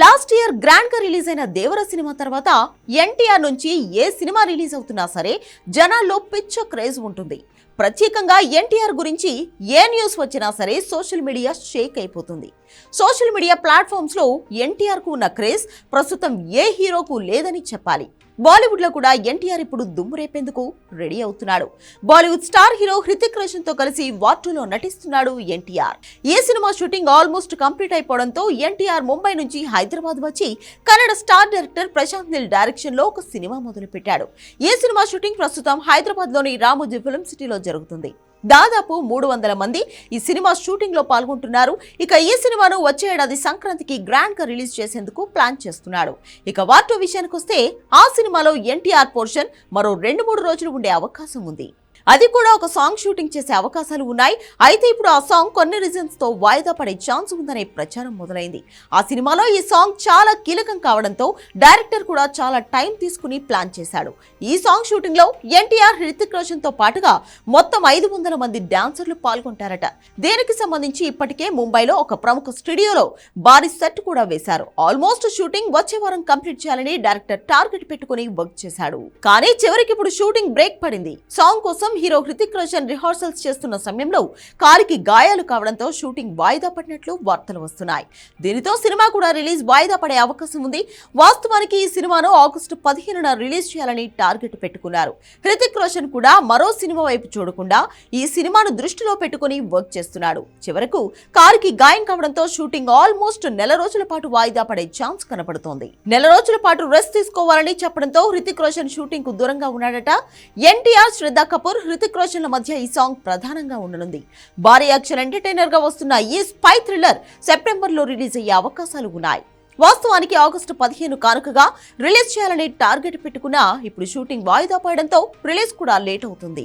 Last year గ్రాండ్గా release అయిన Devara cinema తర్వాత ఎన్టీఆర్ నుంచి ఏ సినిమా రిలీజ్ అవుతున్నా సరే జనాల్లో పిచ్చ క్రేజ్ ఉంటుంది. ప్రత్యేకంగా ఎన్టీఆర్ గురించి ఏ న్యూస్ వచ్చినా సరే సోషల్ మీడియా షేక్ అయిపోతుంది. సోషల్ మీడియా ప్లాట్ఫామ్స్లో ఎన్టీఆర్కు ఉన్న క్రేజ్ ప్రస్తుతం ఏ హీరోకు లేదని చెప్పాలి. బాలీవుడ్లో కూడా ఎన్టీఆర్ ఇప్పుడు దుమ్ము రేపేందుకు రెడీ అవుతున్నాడు. బాలీవుడ్ స్టార్ హీరో హృతిక్ రోషన్తో కలిసి వార్టులో నటిస్తున్నాడు ఎన్టీఆర్. ఈ సినిమా షూటింగ్ ఆల్మోస్ట్ కంప్లీట్ అయిపోవడంతో ఎన్టీఆర్ ముంబై నుంచి హైదరాబాద్ వచ్చి కన్నడ స్టార్ డైరెక్టర్ ప్రశాంత్ నిల్ డైరెక్షన్లో ఒక సినిమా మొదలుపెట్టాడు. ఈ సినిమా షూటింగ్ ప్రస్తుతం హైదరాబాద్లోని రామోజీ ఫిల్మ్ సిటీలో జరుగుతుంది. దాదాపు మూడు వందల మంది ఈ సినిమా షూటింగ్లో పాల్గొంటున్నారు. ఇక ఈ సినిమాను వచ్చే ఏడాది సంక్రాంతికి గ్రాండ్గా రిలీజ్ చేసేందుకు ప్లాన్ చేస్తున్నాడు. ఇక వార్టో విషయానికి వస్తే ఆ సినిమాలో ఎన్టీఆర్ పోర్షన్ మరో రెండు మూడు రోజులు ఉండే అవకాశం ఉంది. అది కూడా ఒక సాంగ్ షూటింగ్ చేసే అవకాశాలు ఉన్నాయి. అయితే ఇప్పుడు ఆ సాంగ్ కొన్ని రీజన్స్తో వాయిదా పడే ఛాన్స్ ఉందనే ప్రచారం మొదలైంది. ఆ సినిమాలో ఈ సాంగ్ చాలా కీలకం కావడంతో డైరెక్టర్ కూడా చాలా టైం తీసుకుని ప్లాన్ చేశాడు. ఈ సాంగ్ షూటింగ్లో ఎన్టీఆర్ హృతిక్ రోషన్తో పాటుగా మొత్తం ఐదు వందల మంది డాన్సర్లు పాల్గొంటారట. దీనికి సంబంధించి ఇప్పటికే ముంబైలో ఒక ప్రముఖ స్టూడియోలో భారీ సెట్ కూడా వేశారు. ఆల్మోస్ట్ షూటింగ్ వచ్చే వారం కంప్లీట్ చేయాలని డైరెక్టర్ టార్గెట్ పెట్టుకుని వర్క్ చేశాడు. కానీ చివరికి ఇప్పుడు షూటింగ్ బ్రేక్ పడింది. సాంగ్ కోసం హీరో హృతిక్ రోషన్ రిహార్సల్స్ చేస్తున్న సమయంలో కారుకి గాయాలు కావడంతో షూటింగ్ వాయిదా పడినట్లు వార్తలు వస్తున్నాయి. దీనితో సినిమా కూడా రిలీజ్ వాయిదా పడే అవకాశం ఉంది. వాస్తవానికి ఈ సినిమాను ఆగస్టు పదిహేనున రిలీజ్ చేయాలని టార్గెట్ పెట్టుకున్నారు. హృతిక్ రోషన్ కూడా మరో సినిమా వైపు చూడకుండా ఈ సినిమాను దృష్టిలో పెట్టుకుని వర్క్ చేస్తున్నాడు. చివరకు కారుకి గాయం కావడంతో షూటింగ్ ఆల్మోస్ట్ నెల రోజుల పాటు వాయిదా పడే ఛాన్స్ కనపడుతోంది. నెల రోజుల పాటు రెస్ట్ తీసుకోవాలని చెప్పడంతో హృతిక్ రోషన్ షూటింగ్కు దూరంగా ఉన్నాడట. ఎన్టీఆర్ శ్రద్ధా కపూర్ హృతిక్ రోషన్ల మధ్య ఈ సాంగ్ ప్రధానంగా ఉండనుంది. భారీ యాక్షన్ ఎంటర్టైనర్గా వస్తున్న ఈ స్పై థ్రిల్లర్ సెప్టెంబర్లో రిలీజ్ అయ్యే అవకాశాలు ఉన్నాయి. వాస్తవానికి ఆగస్టు పదిహేను కానుకగా రిలీజ్ చేయాలని టార్గెట్ పెట్టుకున్నా ఇప్పుడు షూటింగ్ వాయిదా పడడంతో రిలీజ్ కూడా లేట్ అవుతుంది.